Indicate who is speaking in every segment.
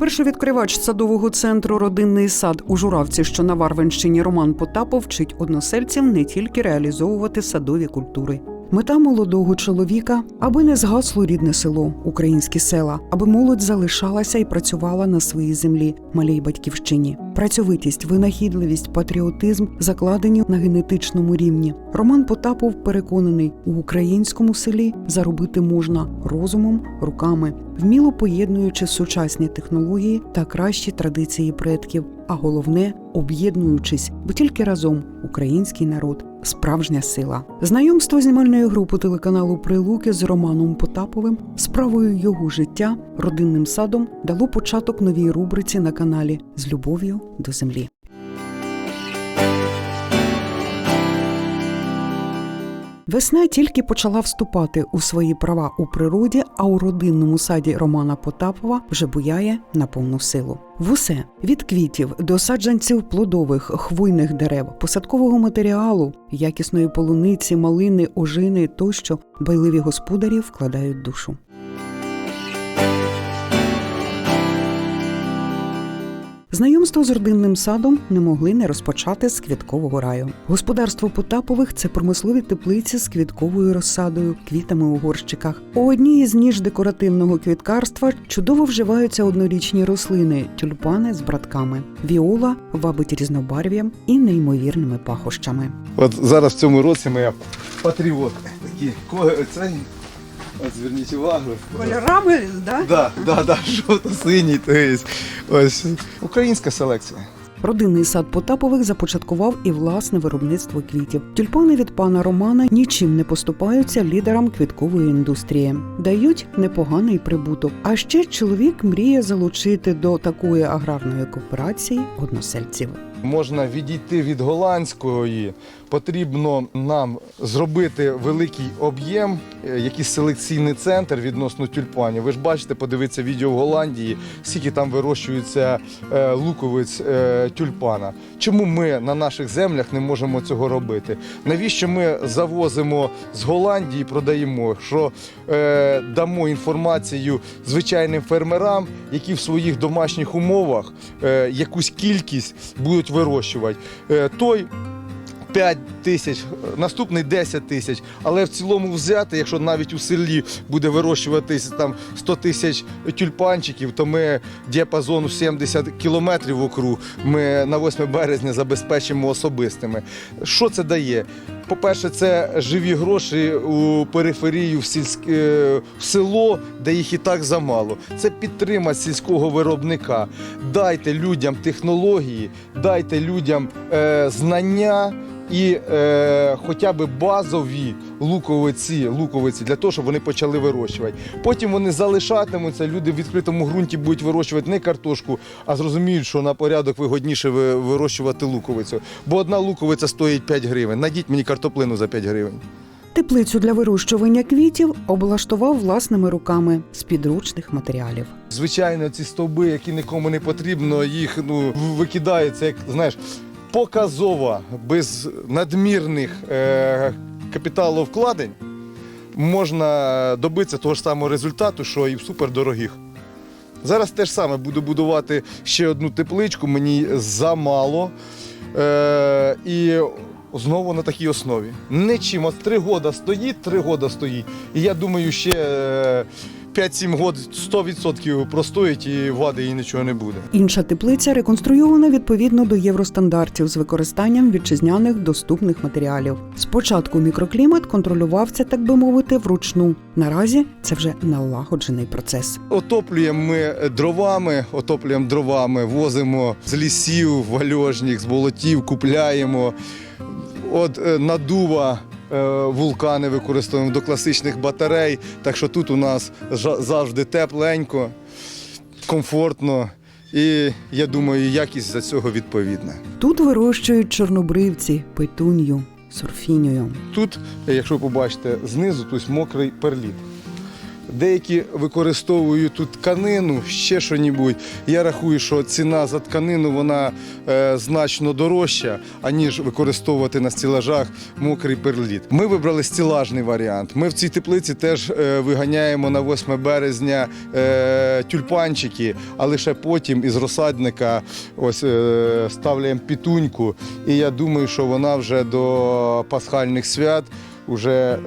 Speaker 1: Першовідкривач садового центру Родинний сад у Журавці, що на Варвенщині Роман Потапов вчить односельців не тільки реалізовувати садові культури. Мета молодого чоловіка, аби не згасло рідне село, українські села, аби молодь залишалася і працювала на своїй землі, малій батьківщині. Працьовитість, винахідливість, патріотизм закладені на генетичному рівні. Роман Потапов переконаний, у українському селі заробити можна розумом, руками, вміло поєднуючи сучасні технології та кращі традиції предків, а головне об'єднуючись, бо тільки разом український народ справжня сила. Знайомство знімальної групи телеканалу Прилуки з Романом Потаповим, справою його життя, родинним садом дало початок новій рубриці на каналі з любов'ю до землі. Весна тільки почала вступати у свої права у природі, а у родинному саді Романа Потапова вже буяє на повну силу. В усе від квітів до саджанців плодових, хвойних дерев, посадкового матеріалу, якісної полуниці, малини, ожини тощо байливі господарі вкладають душу. Знайомство з родинним садом не могли не розпочати з квіткового раю. Господарство Потапових це промислові теплиці з квітковою розсадою, квітами у горщиках. У одній із ніж декоративного квіткарства чудово вживаються однорічні рослини, тюльпани з братками. Віола вабить різнобарв'ям і неймовірними пахощами.
Speaker 2: От зараз в цьому році ми патріоти. Такі цей. От зверніть увагу.
Speaker 1: Кольорами, да?
Speaker 2: Да, да, да, жовто-синій, то є. Ось українська селекція.
Speaker 1: Родинний сад Потапових започаткував і власне виробництво квітів. Тюльпани від пана Романа нічим не поступаються лідерам квіткової індустрії, дають непоганий прибуток. А ще чоловік мріє залучити до такої аграрної кооперації односельців.
Speaker 2: Можна відійти від голландської. Потрібно нам зробити великий об'єм, е, якийсь селекційний центр відносно тюльпанів. Ви ж бачите, подивіться відео в Голландії, скільки там вирощується е, луковиць е, тюльпана. Чому ми на наших землях не можемо цього робити? Навіщо ми завозимо з Голландії, продаємо, що е, дамо інформацію звичайним фермерам, які в своїх домашніх умовах е, якусь кількість будуть вирощувати. Е, той 5 тисяч, наступний 10 тисяч. Але в цілому взяти, якщо навіть у селі буде вирощуватись там 100 тисяч тюльпанчиків, то ми діапазон у 70 кілометрів округ ми на 8 березня забезпечимо особистими. Що це дає? По-перше, це живі гроші у периферію в сільське в село, де їх і так замало. Це підтримати сільського виробника. Дайте людям технології, дайте людям е, знання і е, хоча б базові луковиці, луковиці для того, щоб вони почали вирощувати. Потім вони залишатимуться. Люди в відкритому ґрунті будуть вирощувати не картошку, а зрозуміють, що на порядок вигодніше вирощувати луковицю. Бо одна луковиця стоїть 5 гривень. Найдіть мені картоплину за 5 гривень.
Speaker 1: Теплицю для вирощування квітів облаштував власними руками з підручних матеріалів.
Speaker 2: Звичайно, ці стовби, які нікому не потрібно, їх ну викидається, як знаєш, показово, без надмірних е, капіталовкладень можна добитися того ж самого результату, що і в супердорогих. Зараз те ж саме буду будувати ще одну тепличку, мені замало. Е, і знову на такій основі. Нічим. От три года стоїть, три года стоїть. І я думаю, ще е, 5-7 років 100% простоїть і вади їй нічого не буде.
Speaker 1: Інша теплиця реконструйована відповідно до євростандартів з використанням вітчизняних доступних матеріалів. Спочатку мікроклімат контролювався, так би мовити, вручну. Наразі це вже налагоджений процес.
Speaker 2: Отоплюємо ми дровами, отоплюємо дровами, возимо з лісів, вальожніх, з болотів, купляємо. От е, надува вулкани використовуємо до класичних батарей. Так що тут у нас завжди тепленько, комфортно. І я думаю, якість за цього відповідна.
Speaker 1: Тут вирощують чорнобривці, петунью, сурфінію.
Speaker 2: Тут, е, якщо ви побачите, знизу тут мокрий перліт. Деякі використовують тут тканину, ще що небудь. Я рахую, що ціна за тканину вона е, значно дорожча, аніж використовувати на стілажах мокрий перліт. Ми вибрали стілажний варіант. Ми в цій теплиці теж е, виганяємо на 8 березня е, тюльпанчики, а лише потім із розсадника ось е, ставляємо пітуньку. І я думаю, що вона вже до пасхальних свят вже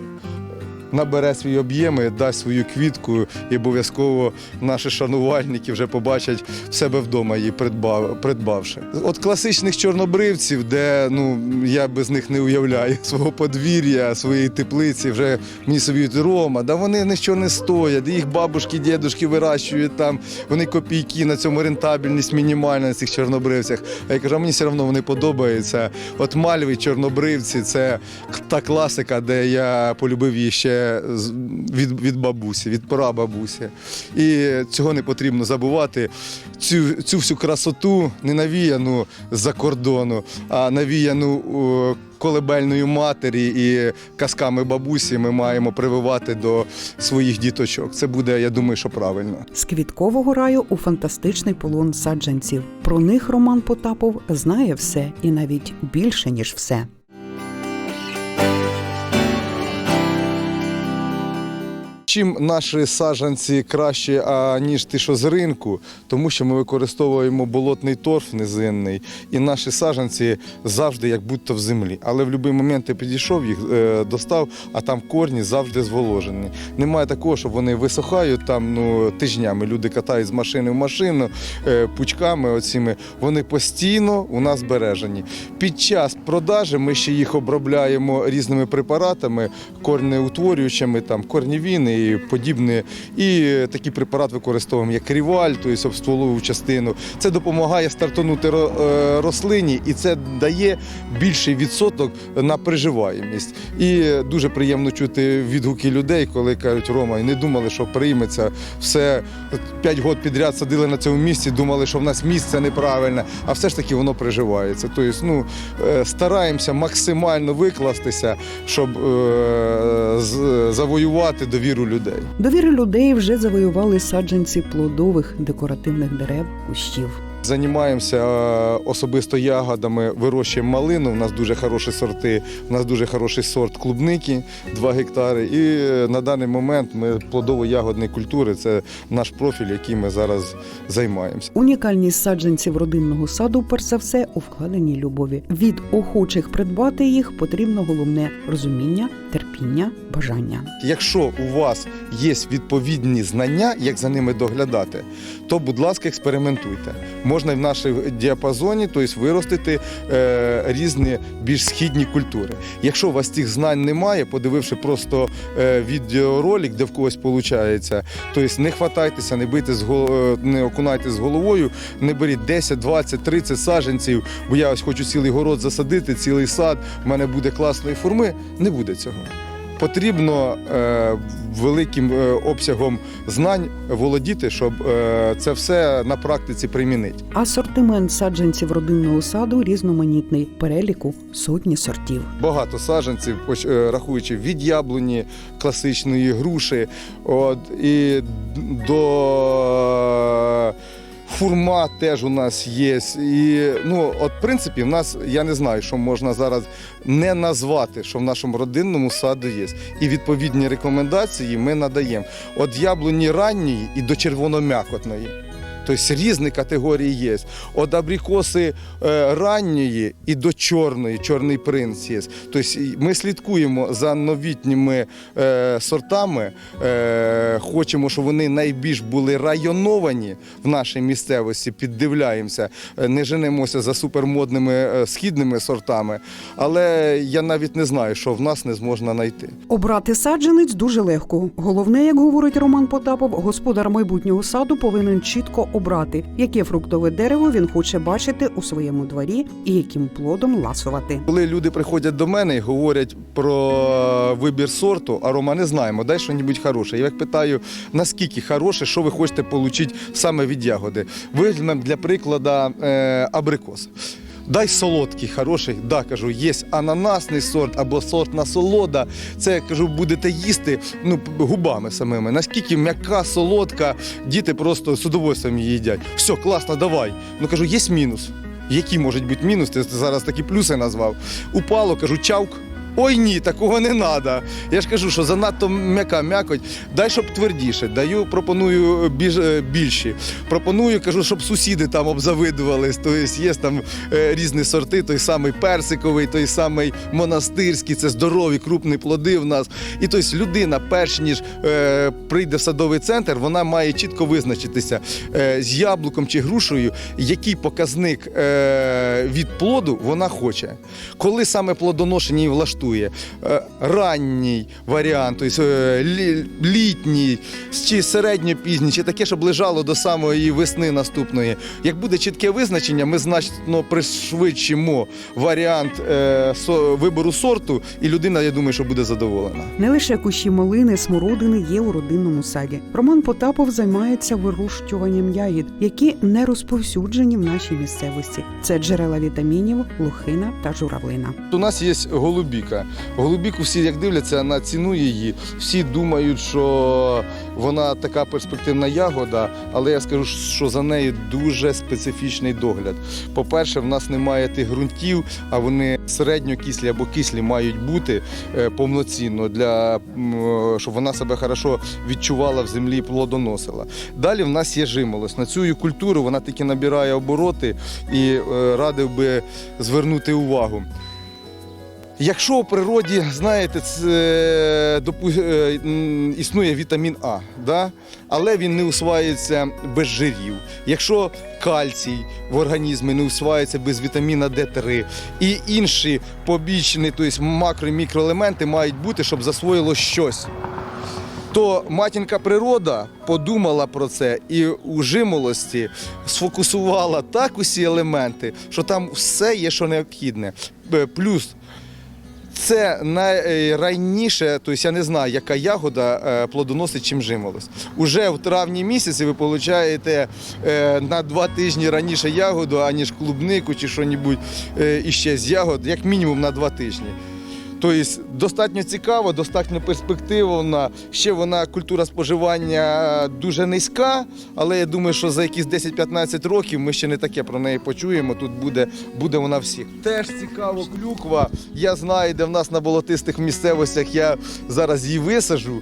Speaker 2: набере свої об'єми, дасть свою квітку, і обов'язково наші шанувальники вже побачать в себе вдома її придбав, придбавши. От класичних чорнобривців, де ну я без них не уявляю свого подвір'я, своєї теплиці, вже мені собі Рома, да вони нічого не стоять. Їх бабушки, дідушки вирощують там, вони копійки на цьому рентабельність мінімальна на цих чорнобривцях. А я кажу, а мені все одно вони подобаються. От мальві, чорнобривці це та класика, де я полюбив її ще від, від бабусі, від прабабусі. І цього не потрібно забувати. Цю, цю всю красоту не навіяну з-за кордону, а навіяну колебельною матері і казками бабусі ми маємо прививати до своїх діточок. Це буде, я думаю, що правильно.
Speaker 1: З квіткового раю у фантастичний полон саджанців. Про них Роман Потапов знає все і навіть більше ніж все.
Speaker 2: Чим наші саджанці краще, аніж ті, що з ринку, тому що ми використовуємо болотний торф низинний, і наші саджанці завжди як будто в землі. Але в будь-який момент я підійшов, їх е, достав, а там корні завжди зволожені. Немає такого, що вони висохають там ну, тижнями. Люди катають з машини в машину е, пучками. Оціми. Вони постійно у нас збережені. Під час продажі ми ще їх обробляємо різними препаратами, корнеутворюючими, там корнівіни і подібне. І е, такий препарат використовуємо як ріваль, тобто об стволову частину. Це допомагає стартанути е, рослині, і це дає більший відсоток на приживаємість. І дуже приємно чути відгуки людей, коли кажуть, Рома, і не думали, що прийметься все п'ять років підряд садили на цьому місці, думали, що в нас місце неправильне, а все ж таки воно приживається. Тобто, ну, е, стараємося максимально викластися, щоб е, завоювати довіру людей.
Speaker 1: Довіри людей вже завоювали саджанці плодових декоративних дерев, кущів.
Speaker 2: Займаємося е, особисто ягодами, вирощуємо малину. У нас дуже хороші сорти. У нас дуже хороший сорт клубники, 2 гектари. І е, на даний момент ми плодово-ягодні культури це наш профіль, яким ми зараз займаємося.
Speaker 1: Унікальність саджанців родинного саду, перш за все, у вкладеній любові. Від охочих придбати їх потрібно головне розуміння, терпіння, бажання.
Speaker 2: Якщо у вас є відповідні знання, як за ними доглядати, то, будь ласка, експериментуйте. Можна в нашій діапазоні тобто, виростити е, різні більш східні культури. Якщо у вас цих знань немає, подививши просто е, відеоролик, де в когось виходить, тобто не хватайтеся, не бийте з е, не окунайте з головою, не беріть 10, 20, 30 саджанців, бо я ось хочу цілий город засадити, цілий сад, в мене буде класної форми. Не буде цього. Потрібно е, великим е, обсягом знань володіти, щоб е, це все на практиці примінити.
Speaker 1: Асортимент саджанців родинного саду різноманітний, переліку сотні сортів.
Speaker 2: Багато саджанців, рахуючи від яблуні, класичної груші, от, і до фурма теж у нас є. І, ну, от, в принципі, в нас, я не знаю, що можна зараз не назвати, що в нашому родинному саду є. І відповідні рекомендації ми надаємо. От яблуні ранньої і до червоном'якотної. Тобто різні категорії є. От абрикоси е, ранньої і до чорної, чорний принц є. Тобто ми слідкуємо за новітніми е, сортами, е, хочемо, щоб вони найбільш були районовані в нашій місцевості, піддивляємося, не женемося за супермодними східними сортами. Але я навіть не знаю, що в нас не зможна знайти.
Speaker 1: Обрати саджанець дуже легко. Головне, як говорить Роман Потапов, господар майбутнього саду повинен чітко обрати, яке фруктове дерево він хоче бачити у своєму дворі і яким плодом ласувати.
Speaker 2: Коли люди приходять до мене і говорять про вибір сорту, а Рома не знаємо, дай що-небудь хороше. Я їх питаю, наскільки хороше, що ви хочете отримати саме від ягоди. Візьмемо для прикладу е, абрикос. Дай солодкий, хороший. Да, кажу, є ананасний сорт або сорт насолода. Це кажу, будете їсти ну, губами самими. Наскільки м'яка, солодка, діти просто з удовольствием її їдять. Все, класно, давай. Ну кажу, є мінус. Які можуть бути мінус? Ти зараз такі плюси назвав. Упало, кажу, чавк. Ой ні, такого не треба. Я ж кажу, що занадто м'яка м'якоть. Дай, щоб твердіше. Даю, пропоную більш, е, більші. Пропоную, кажу, щоб сусіди там обзавидувались. Тобто є там е, різні сорти, той самий персиковий, той самий монастирський, це здорові, крупні плоди в нас. І тобто людина, перш ніж е, прийде в садовий центр, вона має чітко визначитися е, з яблуком чи грушею, який показник е, від плоду вона хоче. Коли саме плодоношення її влаштує, е, ранній варіант, тобто е, літній, чи середньо-пізній, чи таке, щоб лежало до самої весни наступної. Як буде чітке визначення, ми значно пришвидшимо варіант е, вибору сорту, і людина, я думаю, що буде задоволена.
Speaker 1: Не лише кущі малини, смородини є у родинному саді. Роман Потапов займається вирощуванням ягід, які не розповсюджені в нашій місцевості. Це джерела вітамінів, лохина та журавлина.
Speaker 2: У нас є голубіка. Голубіку всі, як дивляться на ціну її, всі думають, що вона така перспективна ягода, але я скажу, що за нею дуже специфічний догляд. По-перше, в нас немає тих ґрунтів, а вони середньокислі або кислі мають бути е, повноцінно, для, е, щоб вона себе хорошо відчувала в землі і плодоносила. Далі в нас є жимолость. На цю культуру вона тільки набирає обороти і е, радив би звернути увагу. Якщо у природі, знаєте, це, допу- е, існує вітамін А, да? але він не усваюється без жирів. Якщо кальцій в організмі не усваюється без вітаміна Д3 і інші побічні, тобто макро і мікроелементи мають бути, щоб засвоїло щось. То матінка природа подумала про це і у жимолості сфокусувала так усі елементи, що там все є, що необхідне. Е, Плюс це найраніше, тобто я не знаю, яка ягода е, плодоносить, чим жимолость. Уже в травні місяці ви получаєте е, на два тижні раніше ягоду, аніж клубнику чи що-небудь е, іще з ягод, як мінімум на два тижні. Тобто достатньо цікаво, достатньо перспективна. Ще вона культура споживання дуже низька, але я думаю, що за якісь 10-15 років ми ще не таке про неї почуємо. Тут буде, буде вона всіх. Теж цікаво, клюква. Я знаю, де в нас на болотистих місцевостях я зараз її висажу,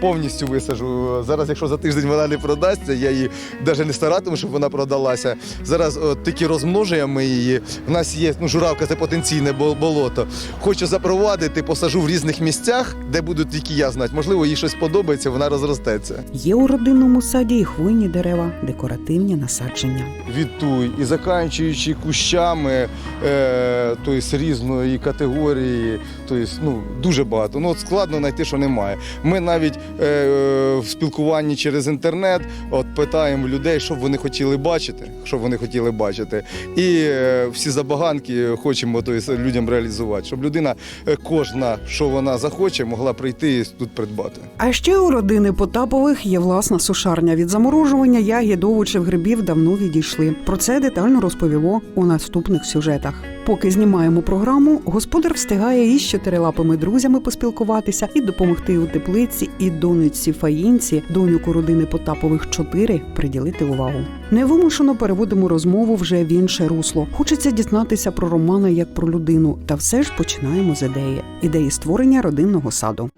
Speaker 2: повністю висажу. Зараз, якщо за тиждень вона не продасться, я її навіть не старатиму, щоб вона продалася. Зараз от, тільки розмножуємо її. В нас є ну, журавка, це потенційне болото. Хочу запровадити, посажу в різних місцях, де будуть тільки я знати. Можливо, їй щось подобається, вона розростеться.
Speaker 1: Є у родинному саді і хвойні дерева, декоративні насадження.
Speaker 2: від туй і заканчуючи кущами е, тобто, різної категорії, тобто, ну, дуже багато. Ну, от складно знайти, що немає. Ми навіть е, в спілкуванні через інтернет от, питаємо людей, що б вони хотіли бачити, що б вони хотіли бачити. І е, всі забаганки хочемо тобто, людям реалізувати, щоб людина е, кожна, що вона захоче, могла прийти і тут придбати.
Speaker 1: А ще у родини Потапових є власна сушарня. Від заморожування ягід, овочів, грибів давно відійшли. Про це детально розповіло у наступних сюжетах. Поки знімаємо програму, господар встигає із чотирилапими друзями поспілкуватися і допомогти у теплиці і донечці Фаїнці, доньку родини Потапових 4 приділити увагу. Невимушено переводимо розмову вже в інше русло. Хочеться дізнатися про Романа як про людину, та все ж починаємо з ідеї ідеї створення родинного саду.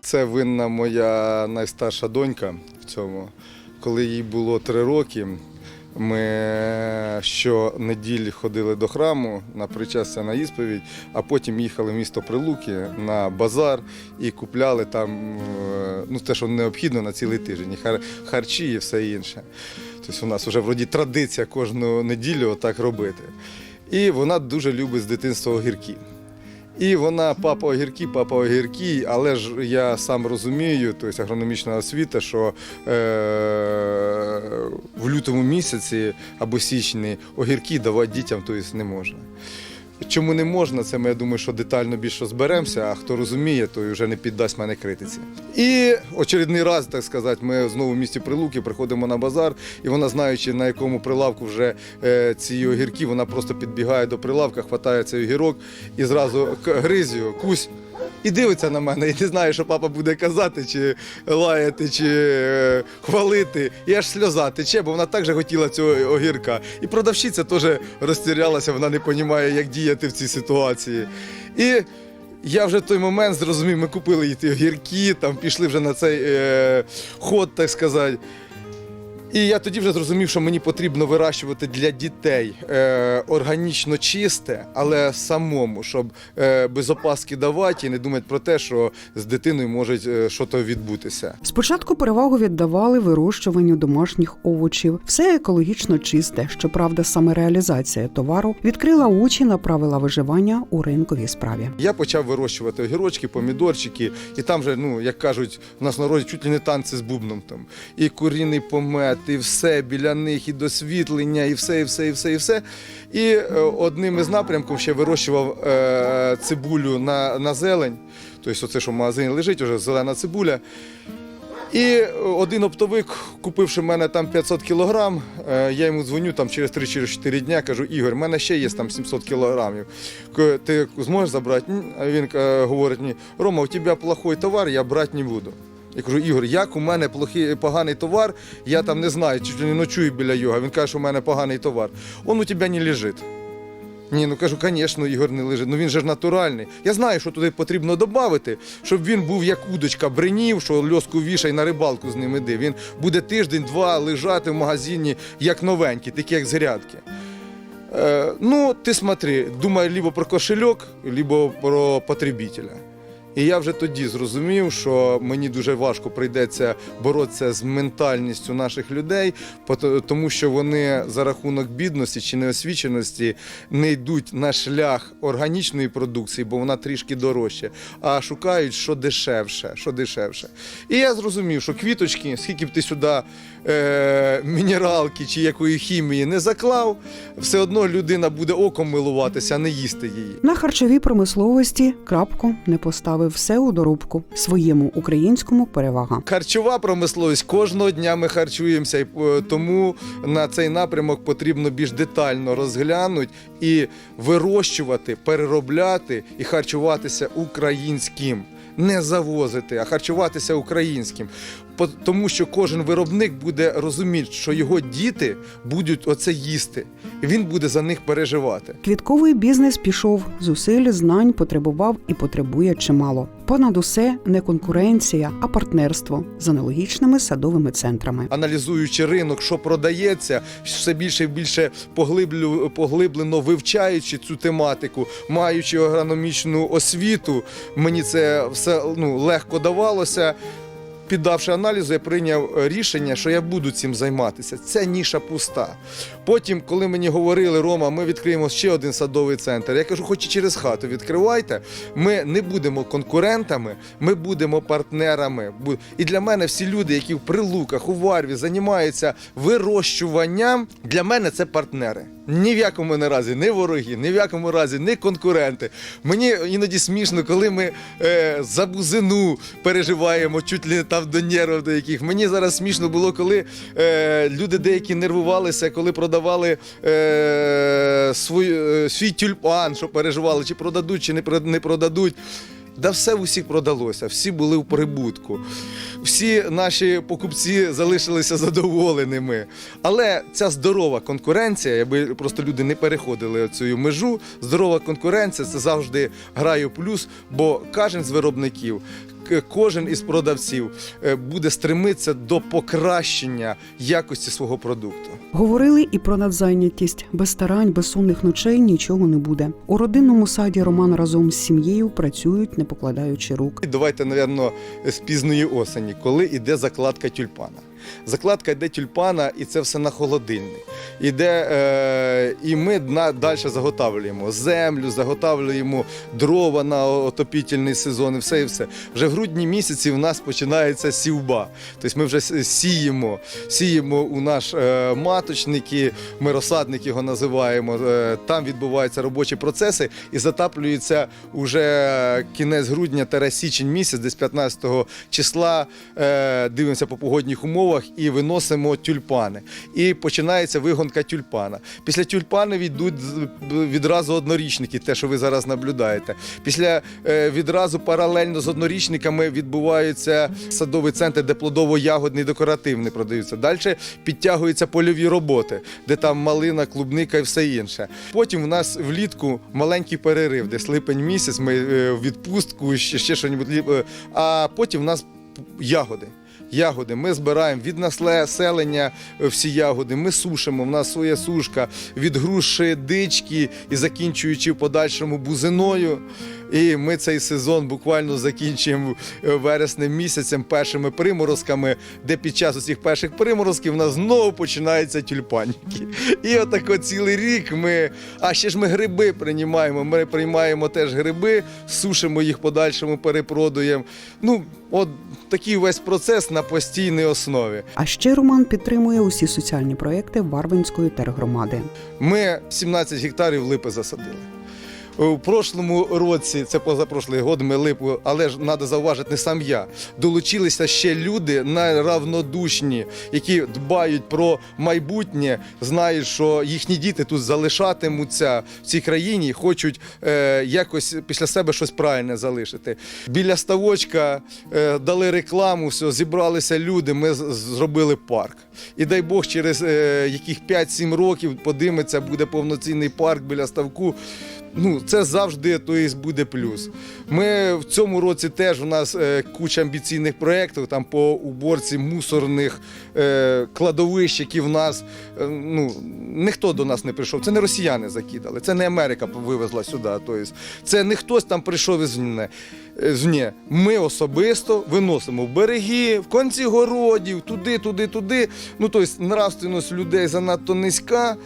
Speaker 2: Це винна моя найстарша донька в цьому. Коли їй було три роки, ми щонеділі ходили до храму на причастя на ісповідь, а потім їхали в місто Прилуки на базар і купляли там е, ну, те, що необхідно на цілий тиждень, хар- харчі і все інше. Тобто у нас вже вроді традиція кожну неділю так робити. І вона дуже любить з дитинства огірки. І вона папа огірки, папа огірки, але ж я сам розумію, тобто агрономічна освіта, що е, в лютому місяці або січні огірки давати дітям тобто, не можна. Чому не можна, це ми я думаю, що детально більше зберемося, а хто розуміє, той вже не піддасть мене критиці. І очередний раз, так сказати, ми знову в місті Прилуки приходимо на базар, і вона, знаючи, на якому прилавку вже е, ці огірки, вона просто підбігає до прилавка, хватає цей огірок і зразу к- гриз його, кусь. І дивиться на мене, і не знає, що папа буде казати, чи лаяти, чи е, хвалити. І аж сльоза тече, бо вона так же хотіла цього огірка. І продавщиця теж розтірялася, вона не розуміє, як діяти в цій ситуації. І я вже в той момент зрозумів, ми купили їй ті огірки, там пішли вже на цей е, ход, так сказати. І я тоді вже зрозумів, що мені потрібно вирощувати для дітей е, органічно чисте, але самому, щоб е, без опаски давати і не думати про те, що з дитиною може е, щось відбутися.
Speaker 1: Спочатку перевагу віддавали вирощуванню домашніх овочів, все екологічно чисте. Щоправда, саме реалізація товару відкрила очі на правила виживання у ринковій справі.
Speaker 2: Я почав вирощувати огірочки, помідорчики, і там же, ну як кажуть, у нас народі чуть ли не танці з бубном там. І куріний помет, і все біля них, і досвітлення, і все, і все, і все, і все. І е, одним із напрямків ще вирощував е, цибулю на, на зелень. Тобто, оце, що в магазині лежить, вже зелена цибуля. І один оптовик, купивши в мене там 500 кілограм, е, я йому дзвоню там через 3-4 дня, кажу, Ігор, в мене ще є там 700 кілограмів. Ти зможеш забрати? А він е, говорить мені, Рома, у тебе плохой товар, я брати не буду. Я кажу, Ігор, як у мене плохий, поганий товар, я там не знаю, чи не ночую біля його. Він каже, що у мене поганий товар. Он у тебе не лежить. Ні, ну кажу, звісно, Ігор не лежить. Ну він же ж натуральний. Я знаю, що туди потрібно додати, щоб він був як удочка бринів, що льоску вішай на рибалку з ним іди. Він буде тиждень-два лежати в магазині як новенький, такі як з грядки. Е, ну, ти смотри, думай либо про кошельок, либо про потребителя. І я вже тоді зрозумів, що мені дуже важко прийдеться боротися з ментальністю наших людей, тому що вони за рахунок бідності чи неосвіченості не йдуть на шлях органічної продукції, бо вона трішки дорожча, а шукають що дешевше, що дешевше. І я зрозумів, що квіточки, скільки б ти сюди е, мінералки чи якої хімії не заклав, все одно людина буде оком милуватися, а не їсти її.
Speaker 1: На харчовій промисловості крапку не поставив все у доробку своєму українському перевага.
Speaker 2: Харчова промисловість кожного дня ми харчуємося, і е, тому на цей напрямок потрібно більш детально розглянути і вирощувати, переробляти і харчуватися українським. Не завозити, а харчуватися українським. Тому що кожен виробник буде розуміти, що його діти будуть оце їсти, і він буде за них переживати.
Speaker 1: Квітковий бізнес пішов, зусиль, знань потребував і потребує чимало. Понад усе не конкуренція, а партнерство з аналогічними садовими центрами.
Speaker 2: аналізуючи ринок, що продається, все більше і більше поглиблю, поглиблено вивчаючи цю тематику, маючи агрономічну освіту, мені це все ну, легко давалося. Піддавши аналізу, я прийняв е, рішення, що я буду цим займатися. Це ніша пуста. Потім, коли мені говорили, Рома, ми відкриємо ще один садовий центр. Я кажу, хоч і через хату відкривайте. Ми не будемо конкурентами, ми будемо партнерами. І для мене всі люди, які в прилуках, у Варві займаються вирощуванням, для мене це партнери. Ні в якому не разі не вороги, ні в якому разі не конкуренти. Мені іноді смішно, коли ми е, за бузину переживаємо чуть ли там до нервів до яких. Мені зараз смішно було, коли е, люди деякі нервувалися, коли продавали е, свій, е, свій тюльпан, що переживали, чи продадуть, чи не продадуть. Да все в усіх продалося, всі були в прибутку. Всі наші покупці залишилися задоволеними. Але ця здорова конкуренція, якби просто люди не переходили цю межу, здорова конкуренція це завжди грає плюс, бо кожен з виробників, кожен із продавців е, буде стремитися до покращення якості свого продукту.
Speaker 1: Говорили і про надзайнятість. Без старань, без сонних ночей нічого не буде. У родинному саді Роман разом з сім'єю працюють, не покладаючи рук.
Speaker 2: Давайте, напевно, з пізної осені, коли йде закладка тюльпана. Закладка йде тюльпана, і це все на холодильник. Іде, е, і ми далі заготавлюємо землю, заготавлюємо дрова на отопітельний сезон і все і все. Вже в грудні місяці в нас починається сівба. Тобто ми вже сіємо, сіємо у наш е, маточники, ми розсадник його називаємо. Е, там відбуваються робочі процеси і затаплюється уже кінець грудня січень місяць, десь 15 числа. Е, дивимося по погодних умовах і виносимо тюльпани. І починається вигонка тюльпана. Після тюльпани йдуть відразу однорічники, те, що ви зараз наблюдаєте. Після е, відразу паралельно з однорічниками відбувається садовий центр, де плодово-ягодний декоративний продаються. Далі підтягуються польові роботи, де там малина, клубника і все інше. Потім в нас влітку маленький перерив, десь липень місяць, ми е, в відпустку, ще, щось. А потім в нас ягоди. Ягоди ми збираємо від населення всі ягоди. Ми сушимо. В нас своя сушка від груші, дички і закінчуючи в подальшому бузиною. І ми цей сезон буквально закінчуємо е, вереснем місяцем першими приморозками, де під час усіх перших приморозків у нас знову починаються тюльпанники. І отако цілий рік ми. А ще ж ми гриби приймаємо. Ми приймаємо теж гриби, сушимо їх подальшому, перепродуємо. Ну, от такий весь процес на постійній основі.
Speaker 1: А ще Роман підтримує усі соціальні проекти Варвинської тергромади.
Speaker 2: Ми 17 гектарів липи засадили. У прошлому році, це позапрошлий год, ми липу, але ж треба зауважити, не сам я. Долучилися ще люди найравнодушні, які дбають про майбутнє, знають, що їхні діти тут залишатимуться в цій країні, хочуть е, якось після себе щось правильне залишити. Біля ставочка е, дали рекламу, все, зібралися люди, ми зробили парк. І дай Бог, через е, яких 5-7 років подиметься, буде повноцінний парк біля ставку. Ну, це завжди то буде плюс. Ми в цьому році теж у нас е, куча амбіційних проєктів там по уборці мусорних е, кладовищ, які в нас е, ну, ніхто до нас не прийшов. Це не росіяни закидали, це не Америка вивезла сюди. Тобто, це не хтось там прийшов із Зні. Ми особисто виносимо в береги, в конці городів, туди, туди, туди. Ну, тобто, нравственність людей занадто низька.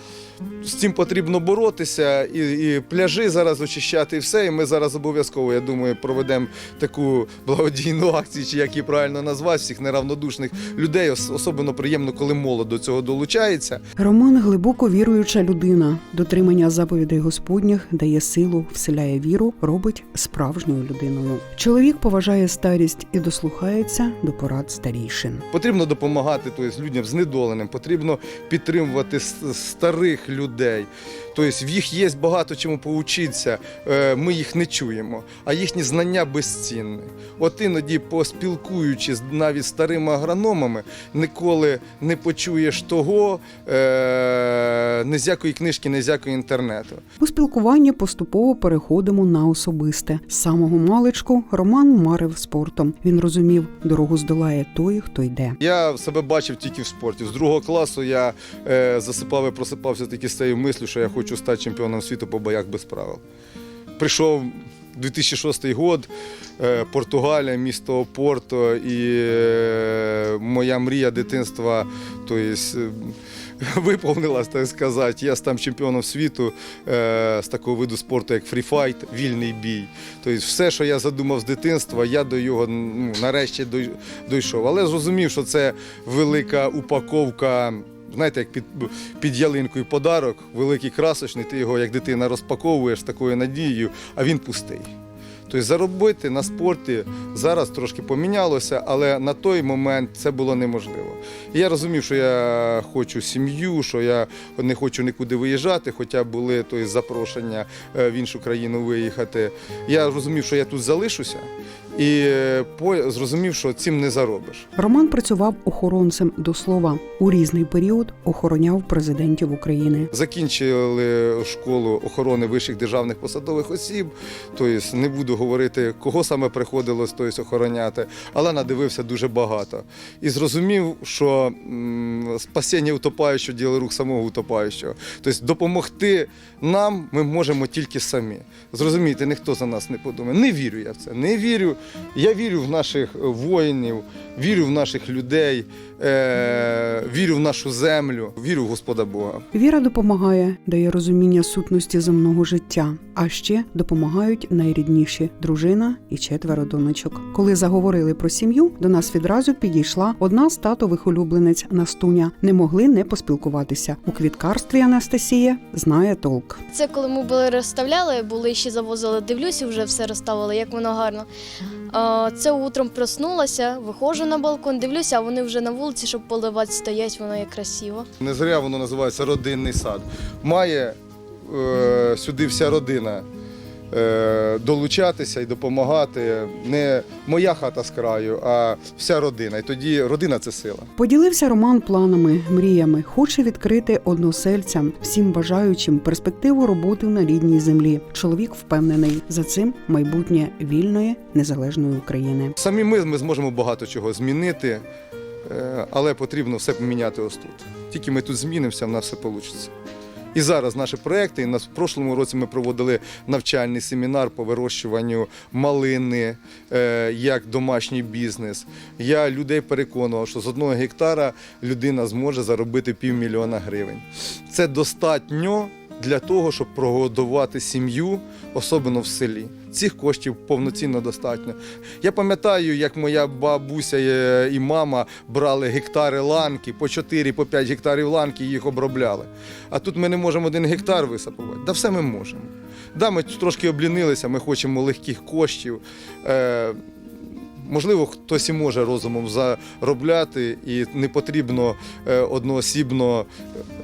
Speaker 2: З цим потрібно боротися, і, і пляжі зараз очищати, і все. І ми зараз обов'язково, я думаю, проведемо таку благодійну акцію, чи як її правильно назвати, всіх неравнодушних людей. Особливо приємно, коли молодь до цього долучається.
Speaker 1: Роман глибоко віруюча людина. Дотримання заповідей Господніх дає силу, вселяє віру, робить справжньою людиною. Чоловік поважає старість і дослухається до порад старішин.
Speaker 2: Потрібно допомагати тобто, людям знедоленим, потрібно підтримувати старих людей. Тобто в їх є багато чому поучитися, е, ми їх не чуємо, а їхні знання безцінні. От іноді, поспілкуючись навіть старими агрономами, ніколи не почуєш того, е, не з якої книжки, не з якої інтернету.
Speaker 1: У спілкуванні поступово переходимо на особисте. З самого маличку Роман марив спортом. Він розумів, дорогу здолає той, хто йде.
Speaker 2: Я себе бачив тільки в спорті. З другого класу я е, засипав і просипався тільки з цією мислю, що я хочу стати чемпіоном світу по боях без правил. Прийшов 2006 год, е, Португалія, місто Порто, і е, моя мрія дитинства, то есть, е, виповнилась, так сказати. Я став чемпіоном світу з такого виду спорту, як фріфайт, вільний бій. Тобто все, що я задумав з дитинства, я до його ну, нарешті дійшов. Але зрозумів, що це велика упаковка. Знаєте, як під, під ялинкою подарок, великий красочний, ти його як дитина розпаковуєш з такою надією, а він пустий. Тобто заробити на спорті зараз трошки помінялося, але на той момент це було неможливо. І я розумів, що я хочу сім'ю, що я не хочу нікуди виїжджати, хоча були тобто, запрошення е, в іншу країну виїхати. Я розумів, що я тут залишуся, і зрозумів, що цим не заробиш.
Speaker 1: Роман працював охоронцем до слова. У різний період охороняв президентів України.
Speaker 2: Закінчили школу охорони вищих державних посадових осіб. Тобто не буду говорити, кого саме приходилось тобто, охороняти, але надивився дуже багато. І зрозумів, що спасіння утопаючого діло рук самого утопаючого. Тобто допомогти нам ми можемо тільки самі. Зрозумійте, ніхто за нас не подумає. Не вірю я в це. Не вірю, Я вірю в наших воїнів, вірю в наших людей, е, вірю в нашу землю, вірю в Господа Бога.
Speaker 1: Віра допомагає, дає розуміння сутності земного життя, а ще допомагають найрідніші дружина і четверо донечок. Коли заговорили про сім'ю, до нас відразу підійшла одна з татових улюбленець Настуня. Не могли не поспілкуватися. У квіткарстві Анастасія знає толк.
Speaker 3: Це коли ми були розставляли, були ще завозили, дивлюся, вже все розставили, як воно гарно. Це утром проснулася, виходжу на балкон, дивлюся, а вони вже на вулиці, щоб поливати, стоять, воно є красиво.
Speaker 2: Не зря воно називається родинний сад. Має е, сюди вся родина долучатися і допомагати. Не моя хата з краю, а вся родина. І тоді родина це сила.
Speaker 1: Поділився Роман планами, мріями. Хоче відкрити односельцям, всім бажаючим перспективу роботи на рідній землі. Чоловік впевнений за цим майбутнє вільної незалежної України.
Speaker 2: Самі ми, ми зможемо багато чого змінити, е, але потрібно все поміняти ось тут. Тільки ми тут змінимося, в нас все вийде. І зараз наші проекти. І на в прошлому році ми проводили навчальний семінар по вирощуванню малини е, як домашній бізнес. Я людей переконував, що з одного гектара людина зможе заробити півмільйона гривень. Це достатньо для того, щоб прогодувати сім'ю, особливо в селі. Цих коштів повноцінно достатньо. Я пам'ятаю, як моя бабуся е, і мама брали гектари ланки, по 4 по 5 гектарів ланки їх обробляли. А тут ми не можемо один гектар висапувати. Да все ми можемо. Да, ми трошки облінилися, ми хочемо легких коштів. Можливо, хтось і може розумом заробляти, і не потрібно е, одноосібно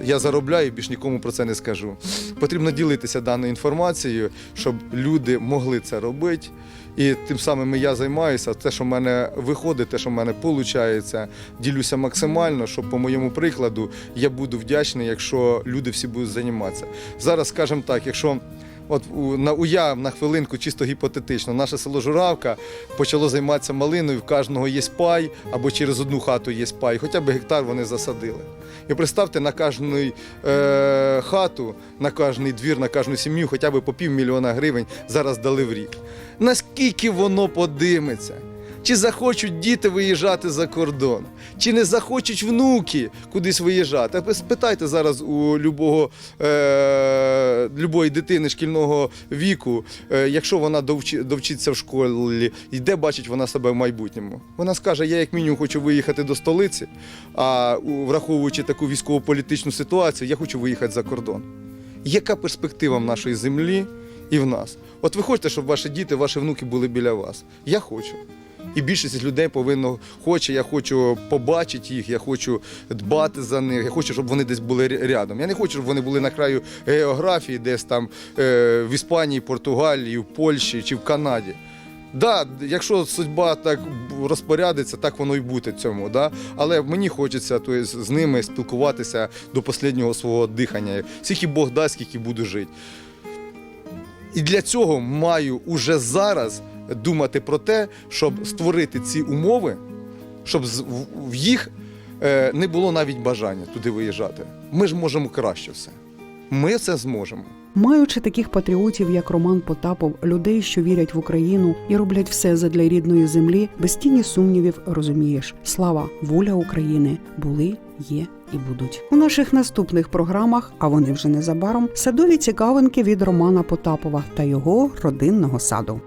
Speaker 2: я заробляю, більш нікому про це не скажу. Потрібно ділитися даною інформацією, щоб люди могли це робити. І тим самим я займаюся. Те, що в мене виходить, те, що в мене виходить, ділюся максимально, щоб по моєму прикладу я буду вдячний, якщо люди всі будуть займатися. Зараз, скажімо так, якщо От на уяв на хвилинку, чисто гіпотетично, наше село Журавка почало займатися малиною, в кожного є пай, або через одну хату є пай, хоча б гектар вони засадили. І представте, на кожну е, хату, на кожний двір, на кожну сім'ю хоча б по півмільйона гривень зараз дали в рік. Наскільки воно подиметься? Чи захочуть діти виїжджати за кордон, чи не захочуть внуки кудись виїжджати? А Спитайте зараз у любого, е, любої дитини шкільного віку, е, якщо вона довчи, довчиться в школі, і де бачить вона себе в майбутньому? Вона скаже: я як мінімум хочу виїхати до столиці, а враховуючи таку військово-політичну ситуацію, я хочу виїхати за кордон. Яка перспектива в нашої землі і в нас? От ви хочете, щоб ваші діти, ваші внуки були біля вас? Я хочу. І більшість людей повинно хоче. Я хочу побачити їх, я хочу дбати за них, я хочу, щоб вони десь були рядом. Я не хочу, щоб вони були на краю географії, десь там е, в Іспанії, Португалії, в Польщі чи в Канаді. Да, якщо судьба так розпорядиться, так воно і буде цьому. Да? Але мені хочеться то есть, з ними спілкуватися до останнього свого дихання. Скільки Бог дасть, скільки буду жити. І для цього маю уже зараз думати про те, щоб створити ці умови, щоб в- їх е, не було навіть бажання туди виїжджати. Ми ж можемо краще все. Ми це зможемо.
Speaker 1: Маючи таких патріотів, як Роман Потапов, людей, що вірять в Україну і роблять все задля рідної землі, без тіні сумнівів розумієш. Слава, воля України були, є і будуть. У наших наступних програмах, а вони вже незабаром, садові цікавинки від Романа Потапова та його родинного саду.